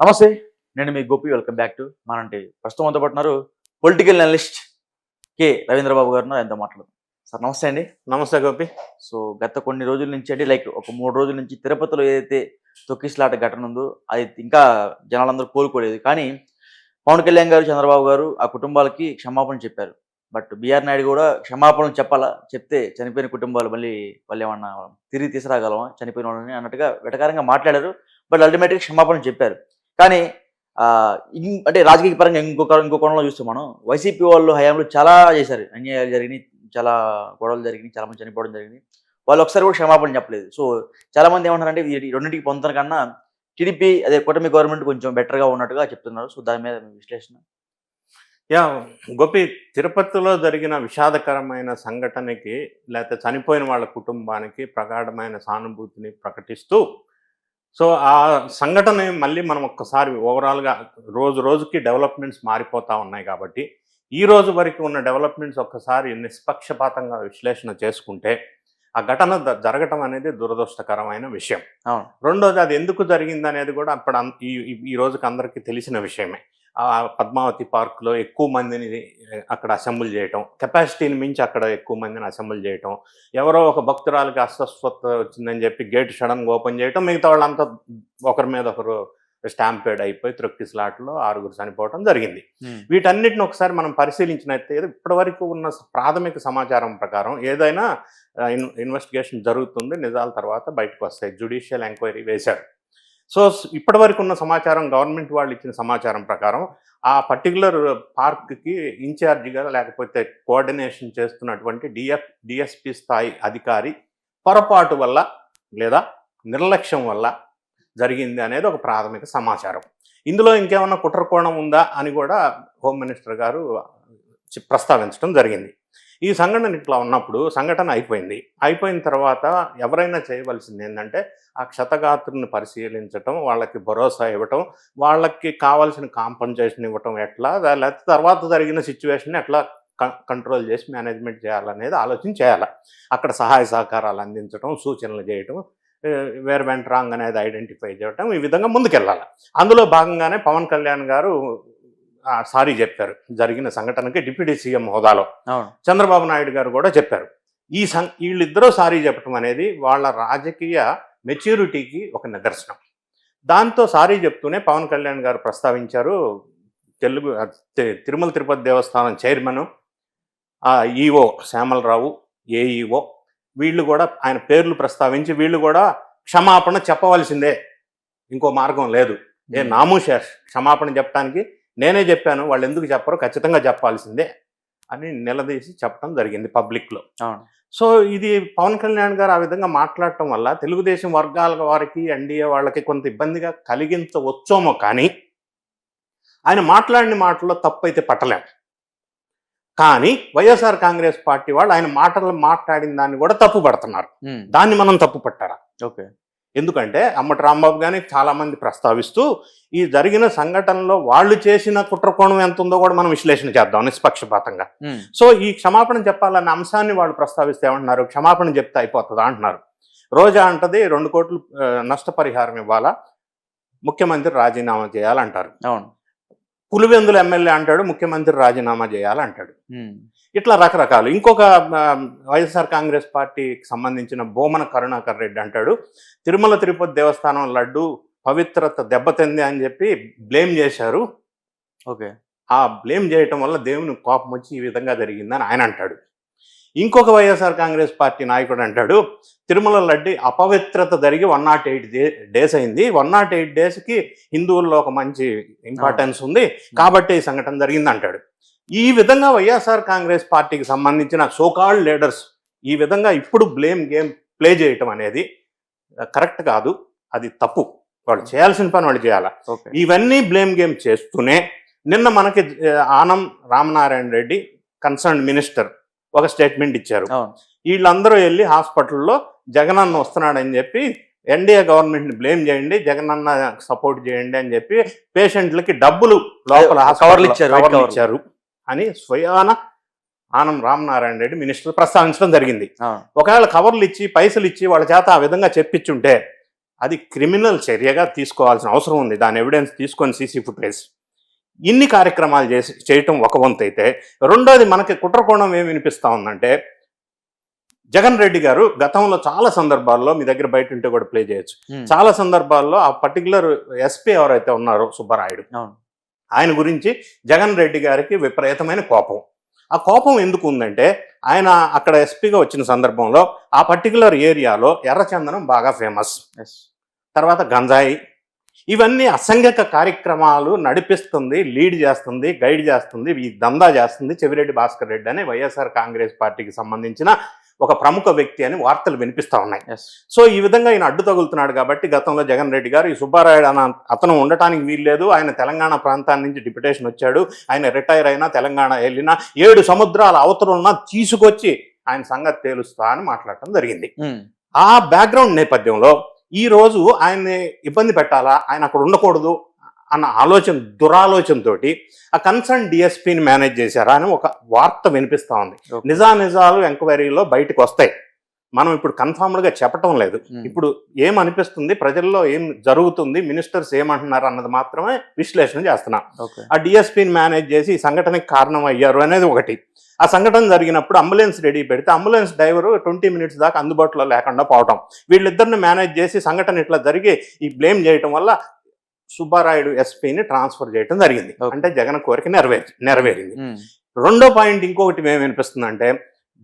నమస్తే నేను మీ గోపి వెల్కమ్ బ్యాక్ టు మనంటే ప్రస్తుతం అంతా పడుతున్నారు పొలిటికల్ అనలిస్ట్ కె. రవీంద్రబాబు గారు ఎంతో మాట్లాడదాం. సార్ నమస్తే అండి. నమస్తే గోపి. సో గత కొన్ని రోజుల నుంచి అంటే లైక్ ఒక మూడు రోజుల నుంచి తిరుపతిలో ఏదైతే తొక్కిసలాట ఘటన ఉందో అది ఇంకా జనాలందరూ కోలుకోలేదు. కానీ పవన్ కళ్యాణ్ గారు చంద్రబాబు గారు ఆ కుటుంబాలకి క్షమాపణ చెప్పారు. బట్ బీఆర్ నాయుడు కూడా క్షమాపణ చెప్పాలా? చెప్తే చనిపోయిన కుటుంబాలు మళ్ళీ వాళ్ళు ఏమన్నా తిరిగి తీసుకురాగలమా? చనిపోయిన వాళ్ళని అన్నట్టుగా వెటకారంగా మాట్లాడారు. బట్ అల్టిమేట్గా క్షమాపణ చెప్పారు. కానీ ఇం- అంటే రాజకీయ పరంగా ఇంకొక ఇంకో కోణంలో చూస్తే మనం వైసీపీ వాళ్ళు హయాంలో చాలా చేశారు. అన్యాయాలు జరిగినాయి చాలా గొడవలు జరిగినాయి చాలా మంది చనిపోవడం జరిగింది. వాళ్ళు ఒకసారి కూడా క్షమాపణ చెప్పలేదు. సో చాలా మంది ఏమంటారంటే ఈ రెండింటికి పొందుతున్న కన్నా టీడీపీ అదే కూటమి గవర్నమెంట్ కొంచెం బెటర్గా ఉన్నట్టుగా చెప్తున్నారు. సో దాని మీద విశ్లేషణ? యా గోపి తిరుపతిలో జరిగిన విషాదకరమైన సంఘటనకి లేకపోతే చనిపోయిన వాళ్ళ కుటుంబానికి ప్రగాఢమైన సానుభూతిని ప్రకటిస్తూ సో ఆ సంఘటన మళ్ళీ మనం ఒక్కసారి ఓవరాల్గా రోజు రోజుకి డెవలప్మెంట్స్ మారిపోతూ ఉన్నాయి కాబట్టి ఈ రోజు వరకు ఉన్న డెవలప్మెంట్స్ ఒక్కసారి నిష్పక్షపాతంగా విశ్లేషణ చేసుకుంటే ఆ ఘటన జరగటం అనేది దురదృష్టకరమైన విషయం. రెండోది అది ఎందుకు జరిగింది అనేది కూడా అప్పుడు ఈ ఈ- రోజుకి అందరికీ తెలిసిన విషయమే. పద్మావతి పార్క్లో ఎక్కువ మందిని అక్కడ అసెంబ్ల్ చేయటం కెపాసిటీని మించి అక్కడ ఎక్కువ మందిని అసెంబ్ల్ చేయటం ఎవరో ఒక భక్తురాలకి అస్వస్థత వచ్చిందని చెప్పి గేట్ సడన్గా ఓపెన్ చేయటం మిగతా వాళ్ళంతా ఒకరి మీద ఒకరు స్టాంపేడ్ అయిపోయి త్రొక్కిస్లాట్లో ఆరుగురు చనిపోవడం జరిగింది. వీటన్నిటిని ఒకసారి మనం పరిశీలించినట్లయితే ఇప్పటివరకు ఉన్న ప్రాథమిక సమాచారం ప్రకారం ఏదైనా ఇన్వెస్టిగేషన్ జరుగుతుంది నిజాల తర్వాత బయటకు వస్తాయి. జ్యుడిషియల్ ఎంక్వైరీ వేశారు. సో ఇప్పటి వరకు ఉన్న సమాచారం గవర్నమెంట్ వాళ్ళు ఇచ్చిన సమాచారం ప్రకారం ఆ పర్టికులర్ పార్క్కి ఇన్ఛార్జిగా లేకపోతే కోఆర్డినేషన్ చేస్తున్నటువంటి డిఎఫ్ డిఎస్పి స్థాయి అధికారి పొరపాటు వల్ల లేదా నిర్లక్ష్యం వల్ల జరిగింది అనేది ఒక ప్రాథమిక సమాచారం. ఇందులో ఇంకేమన్నా కుట్రకోణం ఉందా అని కూడా హోమ్ మినిస్టర్ గారు ప్రస్తావించడం జరిగింది. ఈ సంఘటన ఇట్లా ఉన్నప్పుడు సంఘటన అయిపోయింది. అయిపోయిన తర్వాత ఎవరైనా చేయవలసింది ఏంటంటే ఆ క్షతగాత్రుని పరిశీలించటం వాళ్ళకి భరోసా ఇవ్వటం వాళ్ళకి కావాల్సిన కాంపన్సేషన్ ఇవ్వటం ఎట్లా లేకపోతే తర్వాత జరిగిన సిచ్యువేషన్ ఎట్లా కంట్రోల్ చేసి మేనేజ్మెంట్ చేయాలనేది ఆలోచన చేయాలి. అక్కడ సహాయ సహకారాలు అందించడం సూచనలు చేయటం వేర్ వెంట్ రాంగ్ అనేది ఐడెంటిఫై చేయటం ఈ విధంగా ముందుకెళ్ళాలి. అందులో భాగంగానే పవన్ కళ్యాణ్ గారు సారీ చెప్పారు. జరిగిన సంఘటనకి డిప్యూటీ సీఎం హోదాలో. చంద్రబాబు నాయుడు గారు కూడా చెప్పారు. ఈ సం వీళ్ళిద్దరూ సారీ చెప్పడం అనేది వాళ్ళ రాజకీయ మెచ్యూరిటీకి ఒక నిదర్శనం. దాంతో సారీ చెప్తూనే పవన్ కళ్యాణ్ గారు ప్రస్తావించారు. తెలుగు తిరుమల తిరుపతి దేవస్థానం చైర్మన్ ఈఓ శ్యామలరావు ఏఈఓ వీళ్ళు కూడా ఆయన పేర్లు ప్రస్తావించి వీళ్ళు కూడా క్షమాపణ చెప్పవలసిందే. ఇంకో మార్గం లేదు. ఏ నామూష క్షమాపణ చెప్పడానికి నేనే చెప్పాను వాళ్ళు ఎందుకు చెప్పరో ఖచ్చితంగా చెప్పాల్సిందే అని నిలదీసి చెప్పడం జరిగింది పబ్లిక్లో. సో ఇది పవన్ కళ్యాణ్ గారు ఆ విధంగా మాట్లాడటం వల్ల తెలుగుదేశం వర్గాల వారికి ఎన్డీఏ వాళ్ళకి కొంత ఇబ్బందిగా కలిగించవచ్చేమో కానీ ఆయన మాట్లాడిన మాటల్లో తప్పు అయితే పట్టలేం. కానీ వైఎస్ఆర్ కాంగ్రెస్ పార్టీ వాళ్ళు ఆయన మాటలు మాట్లాడిన దాన్ని కూడా తప్పు పడుతున్నారు దాన్ని మనం తప్పు పట్టారా ఓకే. ఎందుకంటే అమ్మటి రాంబాబు గాని చాలా మంది ప్రస్తావిస్తూ ఈ జరిగిన సంఘటనలో వాళ్ళు చేసిన కుట్రకోణం ఎంత ఉందో కూడా మనం విశ్లేషణ చేద్దాం నిష్పక్షపాతంగా. సో ఈ క్షమాపణ చెప్పాలన్న అంశాన్ని వాళ్ళు ప్రస్తావిస్తే ఏమంటున్నారు? క్షమాపణ చెప్తే అయిపోతుందా అంటున్నారు. రోజా అంటది రెండు కోట్లు నష్టపరిహారం ఇవ్వాలా? ముఖ్యమంత్రి రాజీనామా చేయాలంటారు. అవును. పులివెందుల ఎమ్మెల్యే అంటాడు ముఖ్యమంత్రి రాజీనామా చేయాలంటాడు. ఇట్లా రకరకాలు. ఇంకొక వైఎస్ఆర్ కాంగ్రెస్ పార్టీకి సంబంధించిన బోమన కరుణాకర్ రెడ్డి అంటాడు తిరుమల తిరుపతి దేవస్థానం లడ్డు పవిత్రత దెబ్బతింది అని చెప్పి బ్లేమ్ చేశారు. ఓకే. ఆ బ్లేమ్ చేయటం వల్ల దేవుని కోపం వచ్చి ఈ విధంగా జరిగిందని ఆయన అంటాడు. ఇంకొక వైఎస్ఆర్ కాంగ్రెస్ పార్టీ నాయకుడు అంటాడు తిరుమల లడ్డి అపవిత్రత జరిగి వన్ నాట్ ఎయిట్ డేస్ అయింది. వన్ నాట్ ఎయిట్ డేస్కి హిందువుల్లో ఒక మంచి ఇంపార్టెన్స్ ఉంది. కాబట్టి ఈ సంఘటన జరిగింది అంటాడు. ఈ విధంగా వైఎస్ఆర్ కాంగ్రెస్ పార్టీకి సంబంధించిన సోకాల్డ్ లీడర్స్ ఈ విధంగా ఇప్పుడు బ్లేమ్ గేమ్ ప్లే చేయటం అనేది కరెక్ట్ కాదు. అది తప్పు. వాళ్ళు చేయాల్సిన పని వాళ్ళు చేయాలి? ఇవన్నీ బ్లేమ్ గేమ్ చేస్తూనే నిన్న మనకి ఆనం రామనారాయణ రెడ్డి కన్సర్న్ మినిస్టర్ ఒక స్టేట్మెంట్ ఇచ్చారు. వీళ్ళందరూ వెళ్ళి హాస్పిటల్లో జగనన్న వస్తున్నాడని చెప్పి ఎన్డీఏ గవర్నమెంట్ని బ్లేమ్ చేయండి జగనన్న సపోర్ట్ చేయండి అని చెప్పి పేషెంట్లకి డబ్బులు లోపల ఇచ్చారు, అని స్వయాన ఆనం రామనారాయణ రెడ్డి మినిస్టర్ ప్రస్తావించడం జరిగింది. ఒకవేళ కవర్లు ఇచ్చి పైసలు ఇచ్చి వాళ్ళ చేత ఆ విధంగా చెప్పించుంటే అది క్రిమినల్ చర్యగా తీసుకోవాల్సిన అవసరం ఉంది. దాని ఎవిడెన్స్ తీసుకొని సీసీ ఫుటేజ్ ఇన్ని కార్యక్రమాలు చేసి చేయటం ఒక వంతు అయితే రెండోది మనకి కుట్రకోణం ఏమి వినిపిస్తా ఉందంటే జగన్ రెడ్డి గారు గతంలో చాలా సందర్భాల్లో మీ దగ్గర బయట ఉంటే కూడా ప్లే చేయొచ్చు. చాలా సందర్భాల్లో ఆ పర్టికులర్ ఎస్పీ ఎవరైతే ఉన్నారో సుబ్బరాయుడు ఆయన గురించి జగన్ రెడ్డి గారికి విపరీతమైన కోపం. ఆ కోపం ఎందుకు ఉందంటే ఆయన అక్కడ ఎస్పీగా వచ్చిన సందర్భంలో ఆ పర్టికులర్ ఏరియాలో ఎర్రచందనం బాగా ఫేమస్. తర్వాత గంజాయి ఇవన్నీ అసంఘిక కార్యక్రమాలు నడిపిస్తుంది లీడ్ చేస్తుంది గైడ్ చేస్తుంది ఈ దందా చేస్తుంది చెవిరెడ్డి భాస్కర్ రెడ్డి అని వైఎస్ఆర్ కాంగ్రెస్ పార్టీకి సంబంధించిన ఒక ప్రముఖ వ్యక్తి అని వార్తలు వినిపిస్తా ఉన్నాయి. సో ఈ విధంగా ఆయన అడ్డు తగులుతున్నాడు కాబట్టి గతంలో జగన్ రెడ్డి గారు ఈ సుబ్బారాయుడు అన్న అతను ఉండటానికి వీల్లేదు. ఆయన తెలంగాణ ప్రాంతాన్ని నుంచి డిప్యుటేషన్ వచ్చాడు. ఆయన రిటైర్ అయినా తెలంగాణ వెళ్ళినా ఏడు సముద్రాల అవతలున్నా తీసుకొచ్చి ఆయన సంగతి తేలుస్తా అని మాట్లాడటం జరిగింది. ఉమ్, ఆ బ్యాక్గ్రౌండ్ నేపథ్యంలో ఈ రోజు ఆయన్ని ఇబ్బంది పెట్టాలా? ఆయన అక్కడ ఉండకూడదు అన్న ఆలోచన దురాలోచనతోటి ఆ కన్సర్న్ డిఎస్పీని మేనేజ్ చేశారా. అని ఒక వార్త వినిపిస్తా ఉంది. నిజానిజాలు ఎంక్వైరీలో బయటకు వస్తాయి. మనం ఇప్పుడు కన్ఫర్మ్డ్గా చెప్పటం లేదు. ఇప్పుడు ఏం అనిపిస్తుంది? ప్రజల్లో ఏం జరుగుతుంది? మినిస్టర్స్ ఏమంటున్నారు అన్నది మాత్రమే విశ్లేషణ చేస్తున్నాం. ఆ డిఎస్పీని మేనేజ్ చేసి ఈ సంఘటనకి కారణం అయ్యారు అనేది ఒకటి. ఆ సంఘటన జరిగినప్పుడు అంబులెన్స్ రెడీ పెడితే అంబులెన్స్ డ్రైవర్ ట్వంటీ మినిట్స్ దాకా అందుబాటులో లేకుండా పోవటం. వీళ్ళిద్దరిని మేనేజ్ చేసి సంఘటన ఇట్లా జరిగి ఈ బ్లేమ్ చేయటం వల్ల సుబ్బారాయుడు ఎస్పీని ట్రాన్స్ఫర్ చేయటం జరిగింది. అంటే జగన్ కోరిక నెరవేర్ నెరవేరింది. రెండో పాయింట్ ఇంకొకటి ఏం వినిపిస్తుందంటే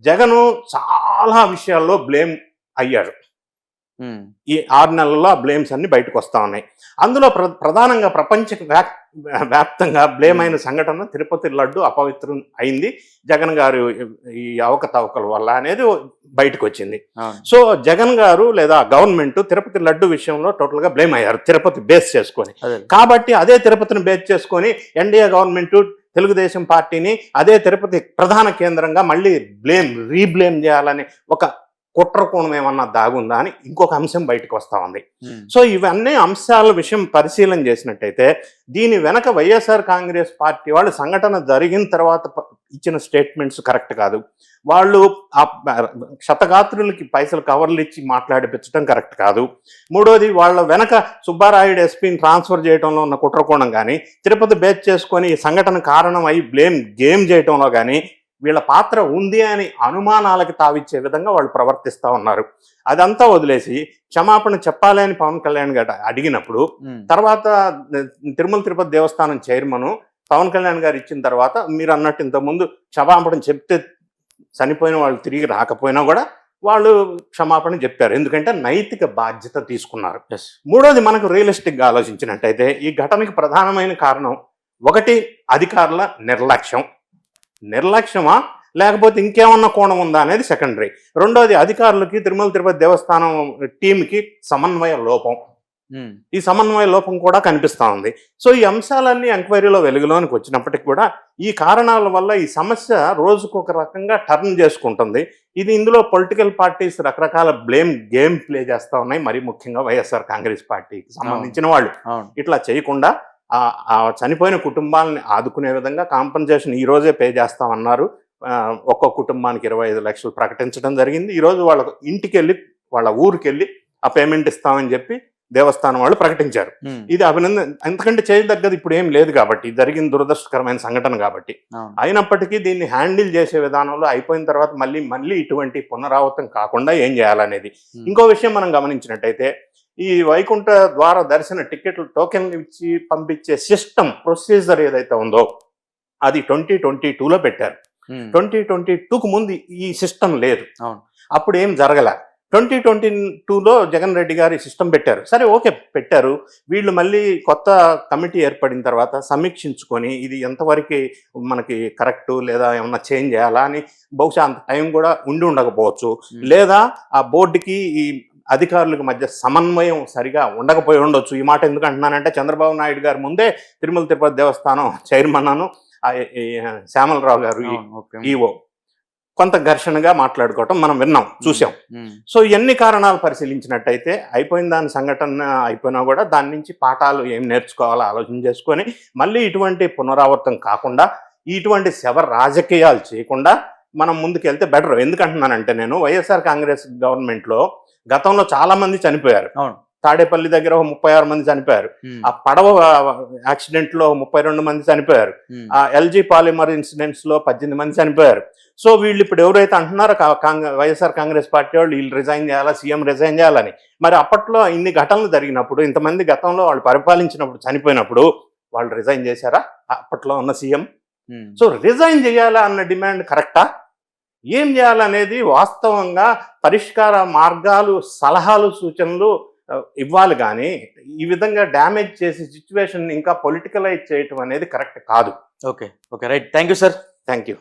జగను చాలా విషయాల్లో బ్లేమ్ అయ్యాడు. ఈ ఆరు నెలల్లో ఆ బ్లేమ్స్ అన్ని బయటకు వస్తా ఉన్నాయి. అందులో ప్ర ప్రధానంగా ప్రపంచ వ్యాప్- వ్యాప్తంగా బ్లేమ్ అయిన సంఘటన తిరుపతి లడ్డు అపవిత్రం అయింది. జగన్ గారు ఈ అవకతవకల వల్ల అనేది బయటకు వచ్చింది సో జగన్ గారు లేదా గవర్నమెంట్ తిరుపతి లడ్డు విషయంలో టోటల్గా బ్లేమ్ అయ్యారు. తిరుపతి బేస్ చేసుకొని. కాబట్టి అదే తిరుపతిని బేస్ చేసుకొని ఎన్డీఏ గవర్నమెంట్ తెలుగుదేశం పార్టీని అదే తిరుపతి ప్రధాన కేంద్రంగా మళ్ళీ బ్లేమ్ రీబ్లేమ్ చేయాలని ఒక కుట్ర కోణం ఏమన్నా దాగుందా అని ఇంకొక అంశం బయటకు వస్తా ఉంది. సో ఇవన్నీ అంశాల విషయం పరిశీలన చేసినట్టయితే దీని వెనక వైఎస్ఆర్ కాంగ్రెస్ పార్టీ వాళ్ళు సంఘటన జరిగిన తర్వాత ఇచ్చిన స్టేట్మెంట్స్ కరెక్ట్ కాదు. వాళ్ళు ఆ శతగాత్రులకి పైసలు కవర్లు ఇచ్చి మాట్లాడిపించడం కరెక్ట్ కాదు. మూడోది వాళ్ళ వెనక సుబ్బారాయుడు ఎస్పీని ట్రాన్స్ఫర్ చేయడంలో ఉన్న కుట్రకోణం కానీ తిరుపతి బేస్ చేసుకొని ఈ సంఘటన కారణం అయి బ్లేమ్ గేమ్ చేయడంలో కానీ వీళ్ళ పాత్ర ఉంది అని అనుమానాలకు తావిచ్చే విధంగా వాళ్ళు ప్రవర్తిస్తూ ఉన్నారు. అదంతా వదిలేసి క్షమాపణ చెప్పాలి అని పవన్ కళ్యాణ్ గారు అడిగినప్పుడు తర్వాత తిరుమల తిరుపతి దేవస్థానం చైర్మన్ పవన్ కళ్యాణ్ గారు ఇచ్చిన తర్వాత మీరు అన్నట్టు ఇంతకుముందు క్షమాపణ చెప్తే చనిపోయిన వాళ్ళు తిరిగి రాకపోయినా కూడా వాళ్ళు క్షమాపణ చెప్పారు. ఎందుకంటే నైతిక బాధ్యత తీసుకున్నారు. మూడోది మనకు రియలిస్టిక్గా ఆలోచించినట్టయితే ఈ ఘటనకి ప్రధానమైన కారణం ఒకటి అధికారుల నిర్లక్ష్యం. నిర్లక్ష్యమా? లేకపోతే ఇంకేమన్నా కోణం ఉందా అనేది సెకండరీ. రెండోది అధికారులకి తిరుమల తిరుపతి దేవస్థానం టీంకి సమన్వయ లోపం. ఈ సమన్వయ లోపం కూడా కనిపిస్తా ఉంది. సో ఈ అంశాలన్నీ ఎంక్వైరీలో వెలుగులోనికి వచ్చినప్పటికి కూడా ఈ కారణాల వల్ల ఈ సమస్య రోజుకు ఒక రకంగా టర్న్ చేసుకుంటుంది. ఇది ఇందులో పొలిటికల్ పార్టీస్ రకరకాల బ్లేమ్ గేమ్ ప్లే చేస్తా ఉన్నాయి. మరి ముఖ్యంగా వైఎస్ఆర్ కాంగ్రెస్ పార్టీకి సంబంధించిన వాళ్ళు. ఇట్లా చేయకుండా ఆ ఆ చనిపోయిన కుటుంబాలని ఆదుకునే విధంగా కాంపన్సేషన్ ఈ రోజే పే చేస్తామన్నారు. ఒక్కో కుటుంబానికి ఇరవై ఐదు లక్షలు ప్రకటించడం జరిగింది. ఈ రోజు వాళ్ళ ఇంటికి వెళ్ళి వాళ్ళ ఊరికి వెళ్ళి ఆ పేమెంట్ ఇస్తామని చెప్పి దేవస్థానం వాళ్ళు ప్రకటించారు. ఇది అభినందన ఎందుకంటే చేయదగ్గది ఇప్పుడు ఏం లేదు కాబట్టి జరిగిన దురదృష్టకరమైన సంఘటన కాబట్టి. అయినప్పటికీ దీన్ని హ్యాండిల్ చేసే విధానంలో అయిపోయిన తర్వాత మళ్ళీ మళ్ళీ ఇటువంటి పునరావృతం కాకుండా ఏం చేయాలనేది. ఇంకో విషయం మనం గమనించినట్టయితే ఈ వైకుంఠ ద్వార దర్శన టికెట్లు టోకెన్లు ఇచ్చి పంపించే సిస్టమ్ ప్రొసీజర్ ఏదైతే ఉందో అది ట్వంటీ ట్వంటీ టూలో పెట్టారు. ట్వంటీ ట్వంటీ టూకు ముందు ఈ సిస్టమ్ లేదు. అవును. అప్పుడు ఏం జరగల? ట్వంటీ ట్వంటీ టూలో జగన్ రెడ్డి గారు ఈ సిస్టమ్ పెట్టారు. సరే ఓకే పెట్టారు. వీళ్ళు మళ్ళీ కొత్త కమిటీ ఏర్పడిన తర్వాత సమీక్షించుకొని ఇది ఎంతవరకు మనకి కరెక్ట్ లేదా ఏమన్నా చేంజ్ చేయాలా అని బహుశా అంత టైం కూడా ఉండి ఉండకపోవచ్చు. లేదా ఆ బోర్డుకి ఈ అధికారులకు మధ్య సమన్వయం సరిగా ఉండకపోయి ఉండొచ్చు. ఈ మాట ఎందుకు అంటున్నానంటే చంద్రబాబు నాయుడు గారు ముందే తిరుమల తిరుపతి దేవస్థానం చైర్మన్ అను శ్యామలరావు గారు ఈఓ కొంత ఘర్షణగా మాట్లాడుకోవటం మనం విన్నాం చూసాం. సో ఎన్ని కారణాలు పరిశీలించినట్టయితే అయిపోయిన దాని సంఘటన అయిపోయినా కూడా దాని నుంచి పాఠాలు ఏం నేర్చుకోవాలో ఆలోచన చేసుకొని మళ్ళీ ఇటువంటి పునరావృతం కాకుండా ఇటువంటి శవ రాజకీయాలు చేయకుండా మనం ముందుకెళ్తే బెటర్. ఎందుకంటున్నానంటే నేను వైఎస్ఆర్ కాంగ్రెస్ గవర్నమెంట్లో గతంలో చాలా మంది చనిపోయారు. అవును. తాడేపల్లి దగ్గర ఒక ముప్పై ఆరు మంది చనిపోయారు. ఆ పడవ యాక్సిడెంట్లో ముప్పై రెండు మంది చనిపోయారు. ఆ ఎల్జీ పాలిమర్ ఇన్సిడెంట్స్లో పద్దెనిమిది మంది చనిపోయారు. సో వీళ్ళు ఇప్పుడు ఎవరైతే అంటున్నారో వైఎస్ఆర్ కాంగ్రెస్ పార్టీ వాళ్ళు వీళ్ళు రిజైన్ చేయాలా సీఎం రిజైన్ చేయాలని. మరి అప్పట్లో ఇన్ని ఘటనలు జరిగినప్పుడు ఇంతమంది గతంలో వాళ్ళు పరిపాలించినప్పుడు చనిపోయినప్పుడు వాళ్ళు రిజైన్ చేశారా? అప్పట్లో ఉన్న సీఎం. సో రిజైన్ చేయాలా అన్న డిమాండ్ కరెక్టా? ఏం చేయాలనేది వాస్తవంగా పరిష్కార మార్గాలు సలహాలు సూచనలు ఇవ్వాలి కానీ ఈ విధంగా డ్యామేజ్ చేసే సిచ్యువేషన్ ఇంకా పొలిటికలైజ్ చేయటం అనేది కరెక్ట్ కాదు. Okay. Okay. Right. Thank you sir. Thank you